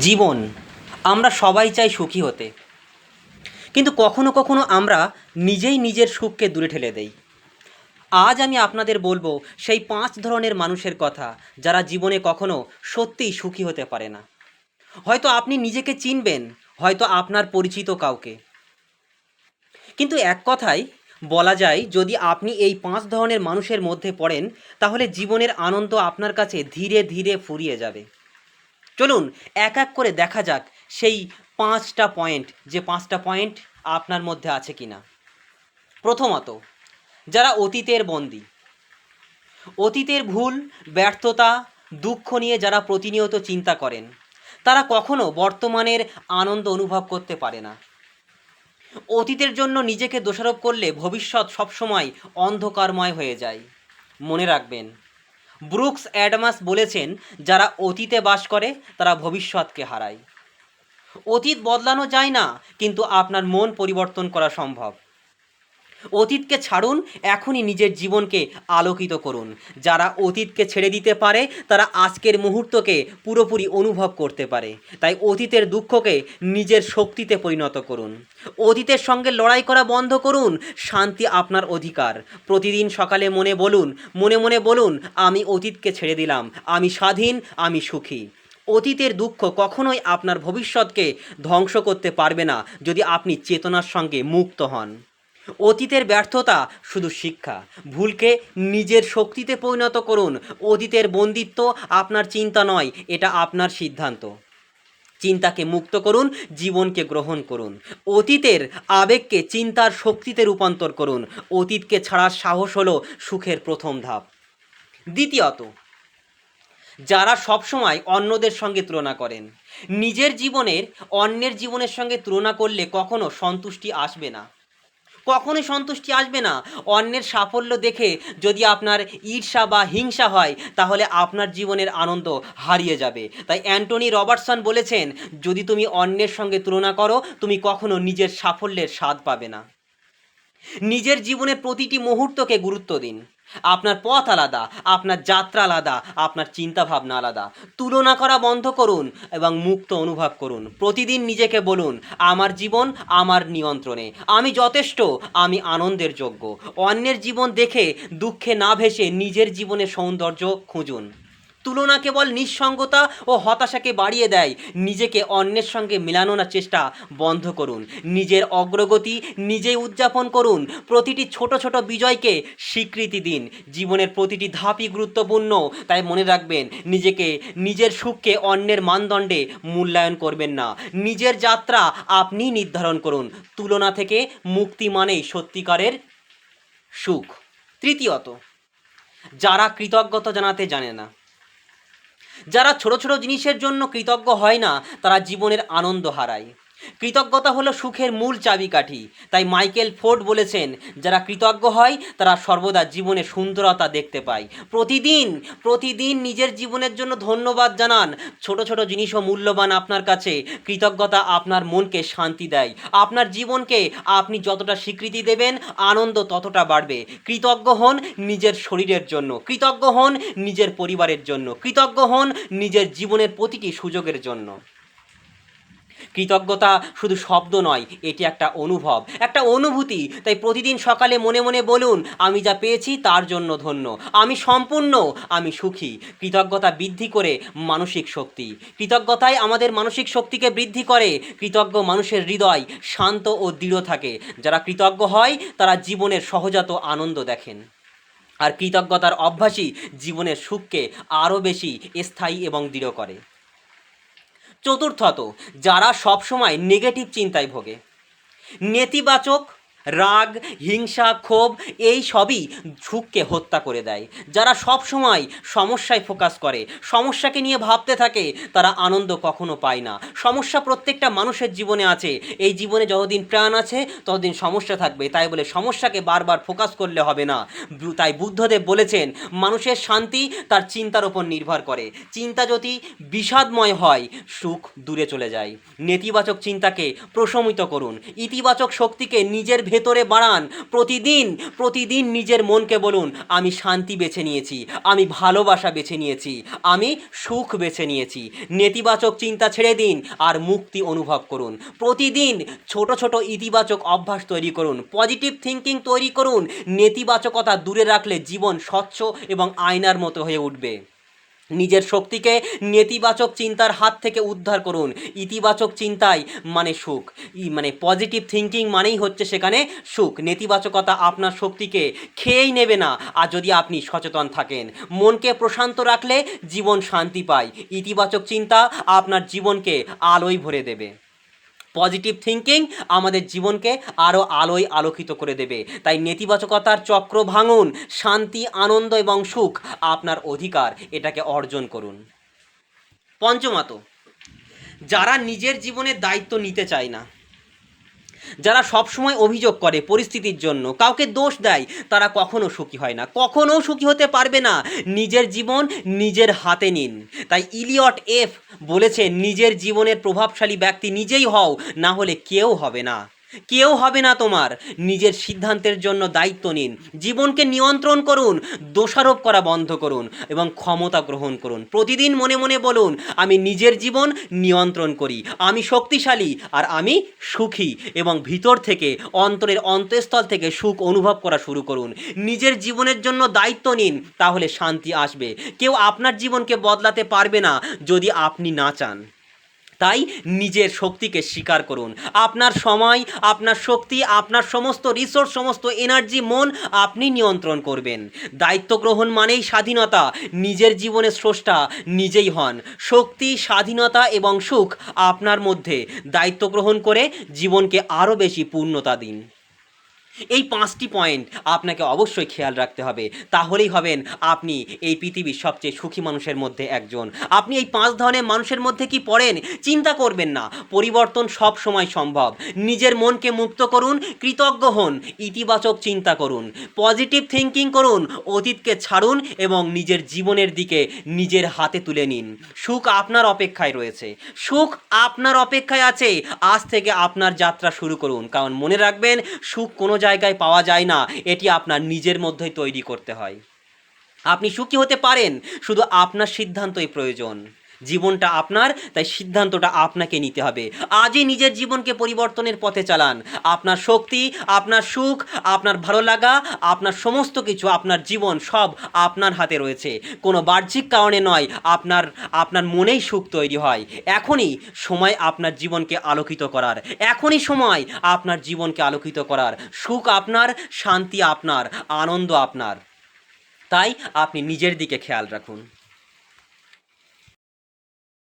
জীবন। আমরা সবাই চাই সুখী হতে। কিন্তু কখনো কখনো আমরা নিজেই নিজের সুখকে দূরে ঠেলে দেই। আজ আমি আপনাদের বলব সেই পাঁচ ধরনের মানুষের কথা যারা জীবনে কখনো সত্যিই সুখী হতে পারে না। হয়তো আপনি নিজেকে চিনবেন, হয়তো আপনার পরিচিত কাউকে। কিন্তু এক কথায় বলা যায়, যদি আপনি এই পাঁচ ধরনের মানুষের মধ্যে পড়েন, তাহলে জীবনের আনন্দ আপনার কাছে ধীরে ধীরে ফুরিয়ে যাবে। চলুন এক এক করে দেখা যাক সেই পাঁচটা পয়েন্ট যে পাঁচটা পয়েন্ট আপনার মধ্যে আছে কি না প্রথমত, যারা অতীতের বন্দী, অতীতের ভুল, ব্যর্থতা, দুঃখ নিয়ে যারা প্রতিনিয়ত চিন্তা করেন, তারা কখনো বর্তমানের আনন্দ অনুভব করতে পারে না। অতীতের জন্য নিজেকে দোষারোপ করলে ভবিষ্যৎ সবসময় অন্ধকারময় হয়ে যায়। মনে রাখবেন ব্রুকস অ্যাডমাস বলেছেন, যারা অতীতে বাস করে, তারা ভবিষ্যৎকে হারায়। অতীত বদলানো যায় না, কিন্তু আপনার মন পরিবর্তন করা সম্ভব। অতীতকে ছাড়ুন, এখনই নিজের জীবনকে আলোকিত করুন। যারা অতীতকে ছেড়ে দিতে পারে, তারা আজকের মুহূর্তকে পুরোপুরি অনুভব করতে পারে। তাই অতীতের দুঃখকে নিজের শক্তিতে পরিণত করুন। অতীতের সঙ্গে লড়াই করা বন্ধ করুন, শান্তি আপনার অধিকার। প্রতিদিন সকালে মনে বলুন, মনে মনে বলুন, আমি অতীতকে ছেড়ে দিলাম, আমি স্বাধীন, আমি সুখী। অতীতের দুঃখ কখনোই আপনার ভবিষ্যৎকে ধ্বংস করতে পারবে না, যদি আপনি চেতনার সঙ্গে মুক্ত হন। অতীতের ব্যর্থতা শুধু শিক্ষা। ভুলকে নিজের শক্তিতে পরিণত করুন। অতীতের বন্দিত্ব আপনার চিন্তা নয়, এটা আপনার সিদ্ধান্ত। চিন্তাকে মুক্ত করুন, জীবনকে গ্রহণ করুন। অতীতের আবেগকে চিন্তার শক্তিতে রূপান্তর করুন। অতীতকে ছাড়ার সাহস হলো সুখের প্রথম ধাপ। দ্বিতীয়ত, যারা সবসময় অন্যদের সঙ্গে তুলনা করেন, নিজের জীবনের অন্যের জীবনের সঙ্গে তুলনা করলে কখনো সন্তুষ্টি আসবে না। কখনোই সন্তুষ্টি আসবে না। অন্যের সাফল্য দেখে যদি আপনার ঈর্ষা বা হিংসা হয়, তাহলে আপনার জীবনের আনন্দ হারিয়ে যাবে। তাই অ্যান্টনি রবার্টসন বলেছেন, যদি তুমি অন্যের সঙ্গে তুলনা করো, তুমি কখনো নিজের সাফল্যের স্বাদ পাবে না। নিজের জীবনের প্রতিটি মুহূর্তকে গুরুত্ব দিন। আপনার পথ আলাদা, আপনার যাত্রা আলাদা, আপনার চিন্তাভাবনা আলাদা। তুলনা করা বন্ধ করুন এবং মুক্ত অনুভব করুন। প্রতিদিন নিজেকে বলুন, আমার জীবন আমার নিয়ন্ত্রণে। আমি যথেষ্ট, আমি আনন্দের যোগ্য। অন্যের জীবন দেখে দুঃখে না ভেসে নিজের জীবনে সৌন্দর্য খুঁজুন। তুলনা কেবল নিঃসঙ্গতা ও হতাশাকে বাড়িয়ে দেয়। নিজেকে অন্যের সঙ্গে মেলানোর চেষ্টা বন্ধ করুন। নিজের অগ্রগতি নিজেই উদযাপন করুন। প্রতিটি ছোট ছোট বিজয়কে স্বীকৃতি দিন। জীবনের প্রতিটি ধাপই গুরুত্বপূর্ণ। তাই মনে রাখবেন, নিজেকে, নিজের সুখকে অন্যের মানদণ্ডে মূল্যায়ন করবেন না। নিজের যাত্রা আপনিই নির্ধারণ করুন। তুলনা থেকে মুক্তি মানেই সত্যিকারের সুখ। তৃতীয়ত, যারা কৃতজ্ঞতা জানাতে জানে না যারা ছোট ছোট জিনিসের জন্য কৃতজ্ঞ হয় না তারা জীবনের আনন্দ হারায়। কৃতজ্ঞতা হলো সুখের মূল চাবিকাঠি। তাই মাইকেল ফোর্ড বলেছেন, যারা কৃতজ্ঞ হয়, তারা সর্বদা জীবনে সুন্দরতা দেখতে পায়। প্রতিদিন প্রতিদিন নিজের জীবনের জন্য ধন্যবাদ জানান। ছোট ছোট জিনিসও মূল্যবান আপনার কাছে। কৃতজ্ঞতা আপনার মনকে শান্তি দেয়। আপনার জীবনকে আপনি যতটা স্বীকৃতি দেবেন, আনন্দ ততটা বাড়বে। কৃতজ্ঞ হন নিজের শরীরের জন্য। কৃতজ্ঞ হন নিজের পরিবারের জন্য। কৃতজ্ঞ হন নিজের জীবনের প্রতিটি সুযোগের জন্য। কৃতজ্ঞতা শুধু শব্দ নয়, এটি একটা অনুভব, একটা অনুভূতি। তাই প্রতিদিন সকালে মনে মনে বলুন, আমি যা পেয়েছি তার জন্য ধন্য, আমি সম্পূর্ণ, আমি সুখী। কৃতজ্ঞতা বৃদ্ধি করে মানসিক শক্তি। কৃতজ্ঞতাই আমাদের মানসিক শক্তিকে বৃদ্ধি করে। কৃতজ্ঞ মানুষের হৃদয় শান্ত ও দৃঢ় থাকে। যারা কৃতজ্ঞ হয়, তারা জীবনের সহজাত আনন্দ দেখেন। আর কৃতজ্ঞতার অভ্যাসই জীবনের সুখকে আরও বেশি স্থায়ী এবং দৃঢ় করে। চতুর্থত যারা সবসময় নেগেটিভ চিন্তায় ভোগে। নেতিবাচক রাগ, হিংসা, ক্ষোভ, এই সবই সুখকে হত্যা করে দেয়। যারা সব সময় সমস্যায় ফোকাস করে, সমস্যাকে নিয়ে ভাবতে থাকে, তারা আনন্দ কখনো পায় না। সমস্যা প্রত্যেকটা মানুষের জীবনে আছে। এই জীবনে যতদিন প্রাণ আছে, ততদিন সমস্যা থাকবে। তাই বলে সমস্যাকে বারবার ফোকাস করলে হবে না। তাই বুদ্ধদেব বলেছেন, মানুষের শান্তি তার চিন্তার ওপর নির্ভর করে। চিন্তা যদি বিষাদময় হয়, সুখ দূরে চলে যায়। নেতিবাচক চিন্তাকে প্রশমিত করুন। ইতিবাচক শক্তিকে নিজের ভেতর ভেতরে বাড়ান। প্রতিদিন প্রতিদিন নিজের মনকে বলুন, আমি শান্তি বেছে নিয়েছি, আমি ভালোবাসা বেছে নিয়েছি, আমি সুখ বেছে নিয়েছি। নেতিবাচক চিন্তা ছেড়ে দিন আর মুক্তি অনুভব করুন। প্রতিদিন ছোট ছোট ইতিবাচক অভ্যাস তৈরি করুন, পজিটিভ থিঙ্কিং তৈরি করুন, নেতিবাচকতা দূরে রাখলে জীবন স্বচ্ছ এবং আয়নার মতো হয়ে উঠবে। নিজের শক্তিকে নেতিবাচক চিন্তার হাত থেকে উদ্ধার করুন। ইতিবাচক চিন্তাই মানে সুখ। মানে পজিটিভ থিঙ্কিং মানেই হচ্ছে সেখানে সুখ। নেতিবাচকতা আপনার শক্তিকে খেয়েই নেবে না। আর যদি আপনি সচেতন থাকেন, মনকে প্রশান্ত রাখলে জীবন শান্তি পায়। ইতিবাচক চিন্তা আপনার জীবনকে আলোয় ভরে দেবে। পজিটিভ থিঙ্কিং আমাদের জীবনকে আরও আলোয় আলোকিত করে দেবে। তাই নেতিবাচকতার চক্র ভাঙুন, শান্তি, আনন্দ এবং সুখ আপনার অধিকার, এটাকে অর্জন করুন। পঞ্চমত, যারা নিজের জীবনে দায়িত্ব নিতে চায় না যারা সবসময় অভিযোগ করে পরিস্থিতির জন্য, কাউকে দোষ দেয়, তারা কখনো সুখী হয় না, কখনো সুখী হতে পারবে না। নিজের জীবন নিজের হাতে নিন। তাই ইলিয়ট এফ বলেছে, নিজের জীবনের প্রভাবশালী ব্যক্তি নিজেই হও, না হলে কেউ হবে না। কেউ হবে না তোমার। নিজের সিদ্ধান্তের জন্য দায়িত্ব নিন। জীবনকে নিয়ন্ত্রণ করুন, দোষারোপ করা বন্ধ করুন এবং ক্ষমতা গ্রহণ করুন। প্রতিদিন মনে মনে বলুন, আমি নিজের জীবন নিয়ন্ত্রণ করি। আমি শক্তিশালী আর আমি সুখী এবং ভিতর থেকে, অন্তরের অন্তঃস্থল থেকে সুখ অনুভব করা শুরু করুন। নিজের জীবনের জন্য দায়িত্ব নিন, তাহলে শান্তি আসবে। কেউ আপনার জীবনকে বদলাতে পারবে না যদি আপনি না চান। তাই নিজের শক্তিকে স্বীকার করুন। আপনার সময়, আপনার শক্তি, আপনার সমস্ত রিসোর্স সমস্ত এনার্জি মন আপনি নিয়ন্ত্রণ করবেন। দায়িত্ব গ্রহণ মানেই স্বাধীনতা। নিজের জীবনের স্রষ্টা নিজেই হন। শক্তি, স্বাধীনতা এবং সুখ আপনার মধ্যে। দায়িত্ব গ্রহণ করে জীবনকে আরও বেশি পূর্ণতা দিন। এই পাঁচটি পয়েন্ট আপনাকে অবশ্যই খেয়াল রাখতে হবে। তাহলেই হবেন আপনি এই পৃথিবীর সবচেয়ে সুখী মানুষের মধ্যে একজন। আপনি এই পাঁচ ধরনের মানুষের মধ্যে কি পড়েন? চিন্তা করবেন না। পরিবর্তন সব সময় সম্ভব। নিজের মনকে মুক্ত করুন, কৃতজ্ঞ হন, ইতিবাচক চিন্তা করুন পজিটিভ থিঙ্কিং করুন, অতীতকে ছাড়ুন এবং নিজের জীবনের দিকে নিজের হাতে তুলে নিন। সুখ আপনার অপেক্ষায় রয়েছে। সুখ আপনার অপেক্ষায় আছে। আজ থেকে আপনার যাত্রা শুরু করুন। কারণ মনে রাখবেন, সুখ কোনো জায়গায় পাওয়া যায় না, এটি আপনার নিজের মধ্যেই তৈরি করতে হয়। আপনি সুখী হতে পারেন, শুধু আপনার সিদ্ধান্তই প্রয়োজন। জীবনটা আপনার, তাই সিদ্ধান্তটা আপনাকে নিতে হবে। আজই নিজের জীবনকে পরিবর্তনের পথে চালান। আপনার শক্তি, আপনার সুখ, আপনার ভালো লাগা, আপনার সমস্ত কিছু, আপনার জীবন সব আপনার হাতে রয়েছে। কোনো বাহ্যিক কারণে নয়, আপনার আপনার মনেই সুখ তৈরি হয়। এখনই সময় আপনার জীবনকে আলোকিত করার। এখনই সময় আপনার জীবনকে আলোকিত করার। সুখ আপনার, শান্তি আপনার, আনন্দ আপনার। তাই আপনি নিজের দিকে খেয়াল রাখুন।